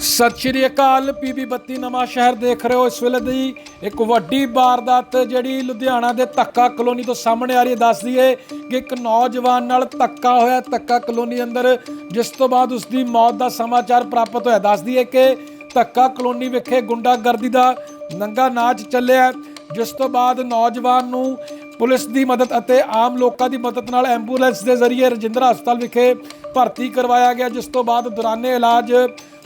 ਸਤਿ ਸ਼੍ਰੀ ਅਕਾਲ ਪੀਬੀ ਬੱਤੀ ਨਵਾਂ ਸ਼ਹਿਰ ਦੇਖ ਰਹੇ ਹੋ। ਇਸ ਵੇਲੇ ਦੀ ਇੱਕ ਵੱਡੀ ਵਾਰਦਾਤ ਜਿਹੜੀ ਲੁਧਿਆਣਾ ਦੇ ਧੱਕਾ ਕਲੋਨੀ ਤੋਂ ਸਾਹਮਣੇ ਆ ਰਹੀ ਹੈ। ਦੱਸ ਦਈਏ ਕਿ ਇੱਕ ਨੌਜਵਾਨ ਨਾਲ ਧੱਕਾ ਹੋਇਆ। ਧੱਕਾ ਕਲੋਨੀ ਅੰਦਰ ਜਿਸ ਤੋਂ ਬਾਅਦ ਉਸ ਦੀ ਮੌਤ ਦਾ ਸਮਾਚਾਰ ਪ੍ਰਾਪਤ ਹੋਇਆ। ਦੱਸ ਦਈਏ ਕਿ ਧੱਕਾ ਕਲੋਨੀ ਵਿਖੇ ਗੁੰਡਾਗਰਦੀ ਦਾ ਨੰਗਾ ਨਾਚ ਚੱਲਿਆ। ਜਿਸ ਤੋਂ ਬਾਅਦ ਨੌਜਵਾਨ ਨੂੰ ਪੁਲਿਸ ਦੀ ਮਦਦ ਅਤੇ ਆਮ ਲੋਕਾਂ ਦੀ ਮਦਦ ਨਾਲ ਐਂਬੂਲੈਂਸ ਦੇ ਜ਼ਰੀਏ ਰਜਿੰਦਰਾ ਹਸਪਤਾਲ ਵਿਖੇ ਭਰਤੀ ਕਰਵਾਇਆ ਗਿਆ। ਜਿਸ ਤੋਂ ਬਾਅਦ ਦੌਰਾਨੇ ਇਲਾਜ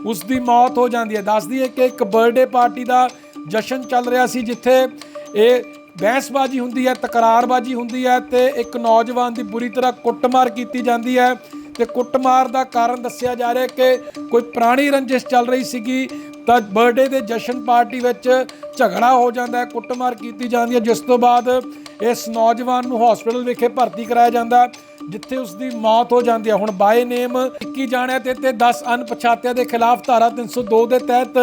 ਉਸ ਦੀ ਮੌਤ ਹੋ ਜਾਂਦੀ ਹੈ। ਦੱਸਦੀ ਹੈ ਕਿ ਇੱਕ ਬਰਥਡੇ ਪਾਰਟੀ ਦਾ ਜਸ਼ਨ ਚੱਲ ਰਿਹਾ ਸੀ ਜਿੱਥੇ ਇਹ ਬਹਿਸਬਾਜ਼ੀ ਹੁੰਦੀ ਹੈ ਤਕਰਾਰਬਾਜ਼ੀ ਹੁੰਦੀ ਹੈ ਤੇ ਇੱਕ ਨੌਜਵਾਨ ਦੀ ਬੁਰੀ ਤਰ੍ਹਾਂ ਕੁੱਟਮਾਰ ਕੀਤੀ ਜਾਂਦੀ ਹੈ ਤੇ ਕੁੱਟਮਾਰ ਦਾ ਕਾਰਨ ਦੱਸਿਆ ਜਾ ਰਿਹਾ ਕਿ ਕੋਈ ਪੁਰਾਣੀ ਰੰਜਿਸ਼ ਚੱਲ ਰਹੀ ਸੀਗੀ ਤਾਂ ਬਰਥਡੇ ਦੇ ਜਸ਼ਨ ਪਾਰਟੀ ਵਿੱਚ ਝਗੜਾ ਹੋ ਜਾਂਦਾ ਹੈ ਕੁੱਟਮਾਰ ਕੀਤੀ ਜਾਂਦੀ ਹੈ ਜਿਸ ਤੋਂ ਬਾਅਦ ਇਸ ਨੌਜਵਾਨ ਨੂੰ ਹਸਪੀਟਲ ਵਿਖੇ ਭਰਤੀ ਕਰਾਇਆ ਜਾਂਦਾ। ਹੈ, ਜਿੱਥੇ ਉਸ ਦੀ ਮੌਤ ਹੋ ਜਾਂਦੀ ਹੈ। ਹੁਣ ਬਾਏ ਨੇਮ 21 ਜਾਣਿਆਂ ਤੇ ਤੇ 10 ਅਣਪਛਾਤਿਆਂ ਦੇ ਖਿਲਾਫ ਧਾਰਾ 302 ਦੇ ਤਹਿਤ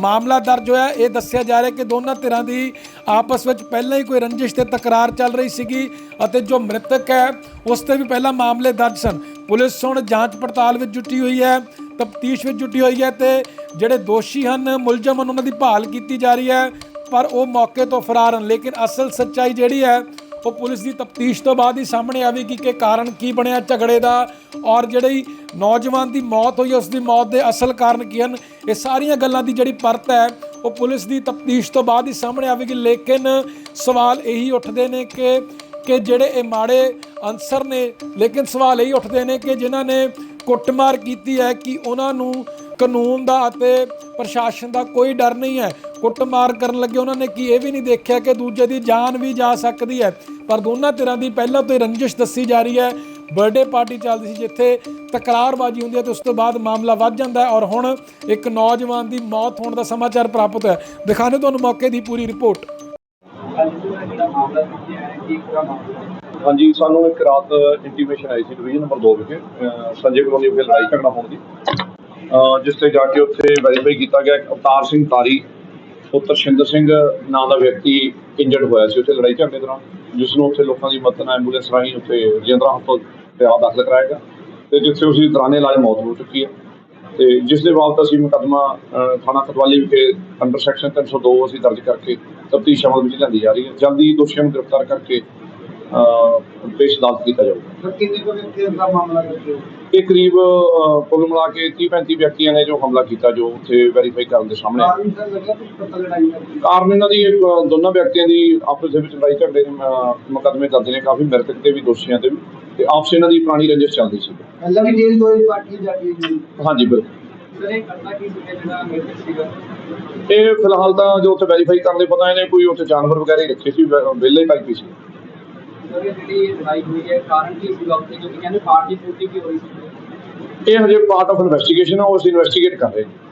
ਮਾਮਲਾ ਦਰਜ ਹੋਇਆ। ਇਹ ਦੱਸਿਆ ਜਾ ਰਿਹਾ ਕਿ ਦੋਨਾਂ ਧਿਰਾਂ ਦੀ ਆਪਸ ਵਿੱਚ ਪਹਿਲਾਂ ਹੀ ਕੋਈ ਰੰਜਿਸ਼ ਤੇ ਤਕਰਾਰ ਚੱਲ ਰਹੀ ਸੀਗੀ ਅਤੇ ਜੋ ਮ੍ਰਿਤਕ ਹੈ, ਉਸ ਤੇ ਵੀ ਪਹਿਲਾਂ ਮਾਮਲੇ ਦਰਜ ਸਨ। ਪੁਲਿਸ ਹੁਣ ਜਾਂਚ ਪੜਤਾਲ ਵਿੱਚ ਜੁਟੀ ਹੋਈ ਹੈ, ਤਫਤੀਸ਼ ਵਿੱਚ ਜੁਟੀ ਹੋਈ ਹੈ ਤੇ ਜਿਹੜੇ ਦੋਸ਼ੀ ਹਨ, ਮੁਲਜ਼ਮ ਹਨ, ਉਹਨਾਂ ਦੀ ਭਾਲ ਕੀਤੀ ਜਾ ਰਹੀ ਹੈ, ਪਰ ਉਹ ਮੌਕੇ ਤੋਂ ਫਰਾਰ ਹਨ। ਲੇਕਿਨ ਅਸਲ ਸੱਚਾਈ ਜਿਹੜੀ ਹੈ ਉਹ ਪੁਲਿਸ ਦੀ ਤਫਤੀਸ਼ ਤੋਂ ਬਾਅਦ ਹੀ ਸਾਹਮਣੇ ਆਵੇਗੀ ਕਿ ਕਾਰਨ ਕੀ ਬਣਿਆ ਝਗੜੇ ਦਾ ਔਰ ਜਿਹੜੀ ਨੌਜਵਾਨ ਦੀ ਮੌਤ ਹੋਈ, ਉਸ ਦੀ ਮੌਤ ਦੇ ਅਸਲ ਕਾਰਨ ਕੀ ਹਨ, ਇਹ ਸਾਰੀਆਂ ਗੱਲਾਂ ਦੀ ਜਿਹੜੀ ਪਰਤ ਹੈ, ਉਹ ਪੁਲਿਸ ਦੀ ਤਫਤੀਸ਼ ਤੋਂ ਬਾਅਦ ਹੀ ਸਾਹਮਣੇ ਆਵੇਗੀ। ਲੇਕਿਨ ਸਵਾਲ ਇਹੀ ਉੱਠਦੇ ਨੇ ਕਿ ਕਿ ਜਿਹੜੇ ਇਹ ਮਾੜੇ ਅਨਸਰ ਨੇ, ਲੇਕਿਨ ਸਵਾਲ ਇਹੀ ਉੱਠਦੇ ਨੇ ਕਿ ਜਿਨ੍ਹਾਂ ਨੇ ਕੁੱਟਮਾਰ ਕੀਤੀ ਹੈ ਕਿ ਉਹਨਾਂ ਨੂੰ ਕਾਨੂੰਨ ਦਾ ਅਤੇ ਪ੍ਰਸ਼ਾਸਨ ਦਾ ਕੋਈ ਡਰ ਨਹੀਂ ਹੈ। ਕੁੱਟਮਾਰ ਕਰਨ ਲੱਗੇ ਉਹਨਾਂ ਨੇ ਕੀ ਇਹ ਵੀ ਨਹੀਂ ਦੇਖਿਆ ਕਿ ਦੂਜੇ ਦੀ ਜਾਨ ਵੀ ਜਾ ਸਕਦੀ ਹੈ। ਪਰ ਦੋਨਾਂ ਧਿਰਾਂ ਦੀ ਪਹਿਲਾਂ ਤੋਂ ਹੀ ਰੰਜਿਸ਼ ਦੱਸੀ ਜਾ ਰਹੀ ਹੈ। ਬਰਥਡੇ ਪਾਰਟੀ ਚੱਲਦੀ ਸੀ ਜਿੱਥੇ ਤਕਰਾਰਬਾਜ਼ੀ ਹੁੰਦੀ ਹੈ ਤੇ ਉਸ ਤੋਂ ਬਾਅਦ ਮਾਮਲਾ ਵੱਧ ਜਾਂਦਾ ਹੈ ਔਰ ਹੁਣ ਇੱਕ ਨੌਜਵਾਨ ਦੀ ਮੌਤ ਹੋਣ ਦਾ ਸਮਾਚਾਰ ਪ੍ਰਾਪਤ ਹੋਇਆ। ਦਿਖਾਣੇ ਤੁਹਾਨੂੰ ਮੌਕੇ ਦੀ ਪੂਰੀ ਰਿਪੋਰਟ। ਹਾਂਜੀ, ਸਾਨੂੰ ਇੱਕ ਰਾਤ ਇੰਟੀਮੇਸ਼ਨ ਆਈ ਸੀ ਡਿਵੀਜ਼ਨ ਨੰਬਰ 2 ਵਿਖੇ। ਸੰਜੇ ਕਲੋਨੀ ਵਿਖੇ ਲੜਾਈ ਝਗੜਾ ਹੋਣ ਦੀ। ਜਿਸ ਤੇ ਜਾ ਕੇ ਉੱਥੇ ਵੈਰੀਫਾਈ ਕੀਤਾ ਗਿਆ ਅਵਤਾਰ ਸਿੰਘ ਤਾਰੀ, ਪੁੱਤਰ ਸ਼ਿੰਦਰ ਸਿੰਘ, ਨਾਂ ਦਾ ਵਿਅਕਤੀ ਇੰਜਰਡ ਹੋਇਆ ਸੀ ਉੱਥੇ ਲੜਾਈ ਝਗੜੇ ਦੌਰਾਨ ਜਿਸ ਨੂੰ ਉੱਥੇ ਲੋਕਾਂ ਦੀ ਮਦਦ ਨਾਲ ਐਂਬੂਲੈਂਸ ਰਾਹੀਂ ਉੱਥੇ ਰਜਿੰਦਰਾ ਹਸਪਤਾਲ ਦਾਖਲ ਕਰਾਇਆ ਗਿਆ ਤੇ ਜਿੱਥੇ ਉਸਦੀ ਦੌਰਾਨੇ ਇਲਾਜ ਮੌਤ ਹੋ ਚੁੱਕੀ ਹੈ। ਤੇ ਜਿਸ ਦੇ ਬਾਅਦ ਅਸੀਂ ਮੁਕੱਦਮਾ ਥਾਣਾ ਕਤਵਾਲੀ ਵਿਖੇ ਅੰਡਰ ਸੈਕਸ਼ਨ 302 ਅਸੀਂ ਦਰਜ ਕਰਕੇ ਤਫਤੀਸ਼ ਅਮਲ ਵਿੱਚ ਲਿਆਂਦੀ ਜਾ ਰਹੀ ਹੈ। ਜਲਦੀ ਦੋਸ਼ੀਆਂ ਨੂੰ ਗ੍ਰਿਫਤਾਰ ਕਰਕੇ ਪੇਸ਼ ਅਦਾਲਤ ਕੀਤਾ ਜਾਊਗਾ। ਸਰ ਕਿੰਨੇ ਕੁ ਵਿਅਕਤੀਆਂ ਦਾ ਮਾਮਲਾ ਕਰਦੇ ਹੋ ਇਹ ਕਰੀਬ ਅਹ, ਕੁੱਲ ਮਿਲਾ ਕੇ 30 35 ਵਿਅਕਤੀਆਂ ਨੇ ਜੋ ਹਮਲਾ ਕੀਤਾ ਜੋ ਉੱਥੇ ਵੈਰੀਫਾਈ ਕਰਨ ਦੇ ਸਾਹਮਣੇ ਆਇਆ। ਕਾਰਨ ਸਰ ਲੱਗਿਆ ਕੁਝ ਪਤਾ ਲੜਾਈ ਦਾ? ਕਾਰਨ ਇਹਨਾਂ ਦੀ ਅਹ, ਦੋਨਾਂ ਵਿਅਕਤੀਆਂ ਦੀ ਆਪਸ ਦੇ ਵਿੱਚ ਲੜਾਈ ਝਗੜੇ ਦੇ ਮੁਕੱਦਮੇ ਦਰਜ ਨੇ ਕਾਫੀ ਮ੍ਰਿਤਕ ਤੇ ਵੀ ਦੋਸ਼ੀਆਂ ਤੇ ਵੀ। ਤੇ ਆਪਸ ਇਹਨਾਂ ਦੀ ਪੁਰਾਣੀ ਰੰਜਿਸ਼ ਚੱਲਦੀ ਸੀ। ਪਹਿਲਾਂ ਵੀ ਜੇਲ੍ਹ ਤੋਂ ਇਹ ਪਾਰਟੀ ਜਾ ਕੇ ਗਈ ਹਾਂਜੀ ਬਿਲਕੁਲ। ਸਰ ਇਹ ਕਰਨਾ ਕੀ ਸੀਗਾ ਜਿਹੜਾ ਮੇਰੇ ਸੀਗਾ? ਇਹ ਫਿਲਹਾਲ ਤਾਂ ਜੋ ਉੱਥੇ ਵੈਰੀਫਾਈ ਕਰਨ ਦੇ ਪਤਾ ਇਹਨੇ ਕੋਈ ਉੱਥੇ ਜਾਨਵਰ ਵਗੈਰਾ ਹੀ ਰੱਖੇ ਸੀ ਵਿਹਲੇ ਟਾਈਪ ਹੀ ਸੀ। ਸਰ ਜਿਹੜੀ ਲੜਾਈ ਹੋਈ ਹੈ, ਕਾਰਨ ਕੀ ਸੀਗਾ ਉੱਥੇ? ਕਿਉਂਕਿ ਕਹਿੰਦੇ ਪਾਰਟੀ ਪੂਰਤੀ ਕੀ ਹੋਈ ਸੀ? ਇਹ ਹਜੇ ਪਾਰਟ ਆਫ ਇਨਵੈਸਟੀਗੇਸ਼ਨ ਆ, ਉਹ ਇਨਵੈਸਟੀਗੇਟ ਕਰ ਰਹੇ ਹਾਂ।